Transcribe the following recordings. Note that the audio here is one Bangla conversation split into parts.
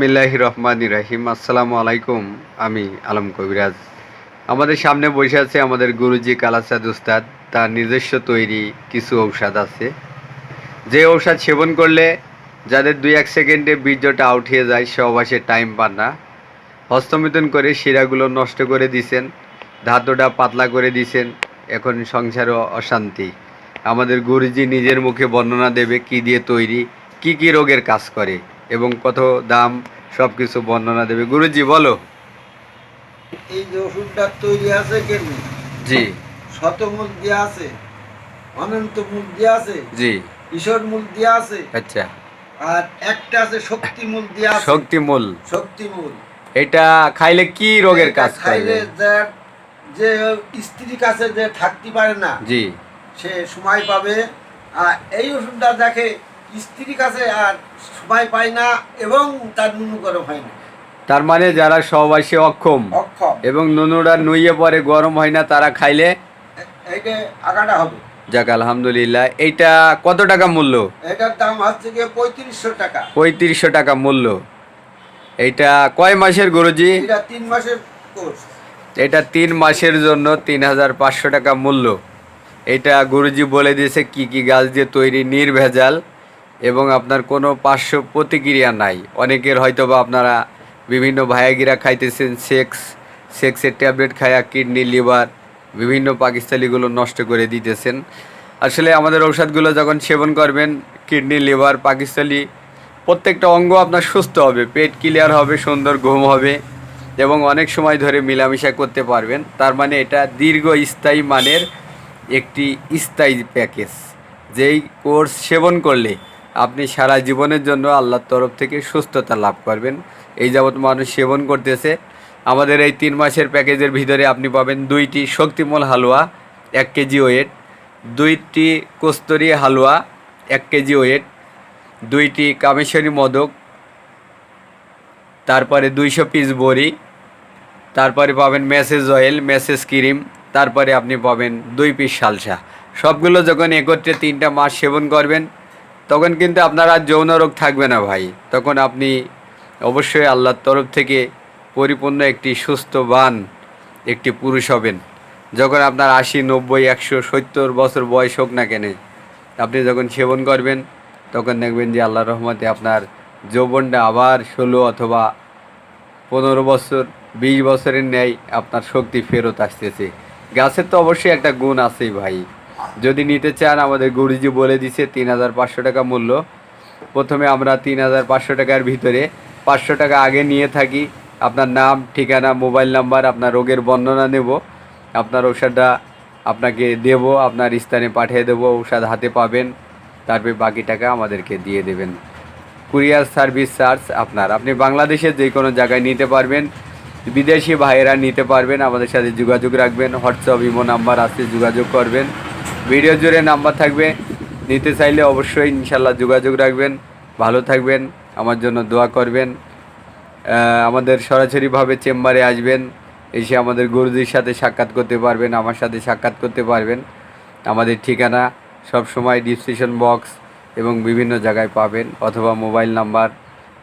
বিসমিল্লাহ রহমান রাহিম। আসসালামু আলাইকুম, আমি আলম কবিরাজ। আমাদের সামনে বসে আছে আমাদের গুরুজি কালাসাদ উস্তাদ। তার নিজস্ব তৈরি কিছু ঔষধ আছে। যে ঔষধ সেবন করলে যাদের দুই এক সেকেন্ডে বীর্যটা হয়ে যায় সহবাসে টাইম পান না। হস্তমিথন করে শিরাগুলো নষ্ট করে দিছেন ধাতুটা পাতলা করে দিছেন, এখন সংসারও অশান্তি। আমাদের গুরুজি নিজের মুখে বর্ণনা দেবে কি দিয়ে তৈরি, কি কি রোগের কাজ করে। এবং কত দাম সব কিছু বর্ণনা দেবে। গুরুজি বলো। এই যে ওষুধটা তৈরি আছে কেমনি? জি। শতমূল দিয়ে আছে অনন্ত মূল দিয়ে আছে জি। ঈশ্বর মূল দিয়ে আছে আচ্ছা। আর একটা আছে শক্তি মূল দিয়ে আছে শক্তিমূল শক্তি মূল। এটা খাইলে কি রোগের কাজ খাইলে করবে যে স্ত্রীর কাছে যে থাকতে পারে না জি। সে সময় পাবে। আর এই ওষুধটা দেখে স্ত্রীর কাছে আর সময় পায় না এবং তার নুনু গরম হয় না। তার মানে যারা সহবাসী অক্ষম অক্ষম। এবং নুনুরা নুইয়ে পরে গরম হয় না তারা খাইলে? এইটা আগাটা হবে। যাক আলহামদুলিল্লাহ। এইটা কত টাকা মূল্য? এটার দাম হচ্ছে গিয়ে পঁয়ত্রিশশো টাকা। পঁয়ত্রিশশো টাকা মূল্য। এইটা কয় মাসের গুরুজি? এটা তিন মাসের কোর্স। এটা তিন মাসের জন্য তিন হাজার পাঁচশো টাকা মূল্য। এটা গুরুজি বলে দিয়েছে কি কি গাছ দিয়ে তৈরি নির্ভেজাল। এবং আপনার কোনো পার্শ্ব প্রতিক্রিয়া নাই। অনেকের হয়তো বা আপনারা বিভিন্ন ভায়াগিরা খাইতেছেন, সেক্স, সেক্সের ট্যাবলেট খায়া কিডনি, লিভার, বিভিন্ন পাকিস্তানিগুলো নষ্ট করে দিতেছেন। আসলে আমাদের ঔষধগুলো যখন সেবন করবেন, কিডনি, লিভার, পাকিস্তানি, প্রত্যেকটা অঙ্গ আপনার সুস্থ হবে, পেট ক্লিয়ার হবে, সুন্দর ঘুম হবে এবং অনেক সময় ধরে মিলামিশা করতে পারবেন। তার মানে এটা দীর্ঘ স্থায়ী মানের একটি স্থায়ী প্যাকেজ। যেই কোর্স সেবন করলে আপনি সারা জীবনের জন্য আল্লাহর তরফ থেকে সুস্থতা লাভ করবেন। এই যাবৎ মানুষ সেবন করতেছে। আমাদের এই তিন মাসের প্যাকেজের ভিতরে আপনি পাবেন দুইটি শক্তিমল হালুয়া, এক কেজি ওয়েট, দুইটি কস্তরি হালুয়া, এক কেজি ওয়েট, দুইটি কামেশ্বরী মদক, তারপরে দুইশো পিস বড়ি, তারপরে পাবেন মেসেজ অয়েল, মেসেজ ক্রিম, তারপরে আপনি পাবেন দুই পিস সালসা। সবগুলো যখন একত্রে তিনটা মাস সেবন করবেন তখন কিন্তু আপনার আর যৌন রোগ থাকবে না ভাই। তখন আপনি অবশ্যই আল্লাহর তরফ থেকে পরিপূর্ণ একটি সুস্থবান একটি পুরুষ হবেন। যখন আপনার আশি, নব্বই, একশো, সত্তর বছর বয়স হোক না কেন, আপনি যখন সেবন করবেন, তখন দেখবেন যে আল্লাহ রহমতে আপনার যৌবনটা আবার ষোলো অথবা পনেরো বছর, বিশ বছরের ন্যায় আপনার শক্তি ফেরত আসতেছে। গাছের তো অবশ্যই একটা গুণ আছেই ভাই। যদি নিতে চান, আমাদের গুরুজি বলে দিছে তিন হাজার পাঁচশো টাকা মূল্য। প্রথমে আমরা তিন হাজার পাঁচশো টাকার ভিতরে পাঁচশো টাকা আগে নিয়ে থাকি। আপনার নাম, ঠিকানা, মোবাইল নাম্বার, আপনার রোগের বর্ণনা নেব। আপনার ঔষধটা আপনাকে দেব, আপনার স্থানে পাঠিয়ে দেবো, ঔষধ হাতে পাবেন। তারপরে বাকি টাকা আমাদেরকে দিয়ে দেবেন। কুরিয়ার সার্ভিস চার্জ আপনার। আপনি বাংলাদেশের যে কোনো জায়গায় নিতে পারবেন, বিদেশি ভাইয়েরা নিতে পারবেন। আমাদের সাথে যোগাযোগ রাখবেন, হোয়াটসঅ্যাপ, ইমো নাম্বার আছে, যোগাযোগ করবেন। ভিডিও জুড়ে নাম্বার থাকবে। নিতে চাইলে অবশ্যই ইনশাল্লাহ যোগাযোগ রাখবেন। ভালো থাকবেন, আমার জন্য দোয়া করবেন। আমাদের সরাসরিভাবে চেম্বারে আসবেন, এসে আমাদের গুরুজির সাথে সাক্ষাৎ করতে পারবেন, আমার সাথে সাক্ষাৎ করতে পারবেন। আমাদের ঠিকানা সব সময় ডিসক্রিপশন বক্স এবং বিভিন্ন জায়গায় পাবেন, অথবা মোবাইল নাম্বার।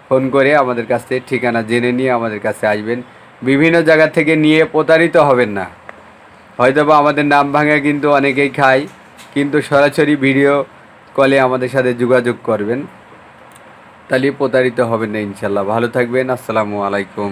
ফোন করে আমাদের কাছ থেকে ঠিকানা জেনে নিয়ে আমাদের কাছে আসবেন। বিভিন্ন জায়গা থেকে নিয়ে প্রতারিত হবেন না। হয়তোবা আমাদের নাম ভাঙা কিন্তু অনেকেই খায়, কিন্তু সরাসরি ভিডিও কলে আমাদের সাথে যোগাযোগ করবেন। তাহলে প্রতারিত হবেন না ইনশাল্লাহ। ভালো থাকবেন। আসসালামু আলাইকুম।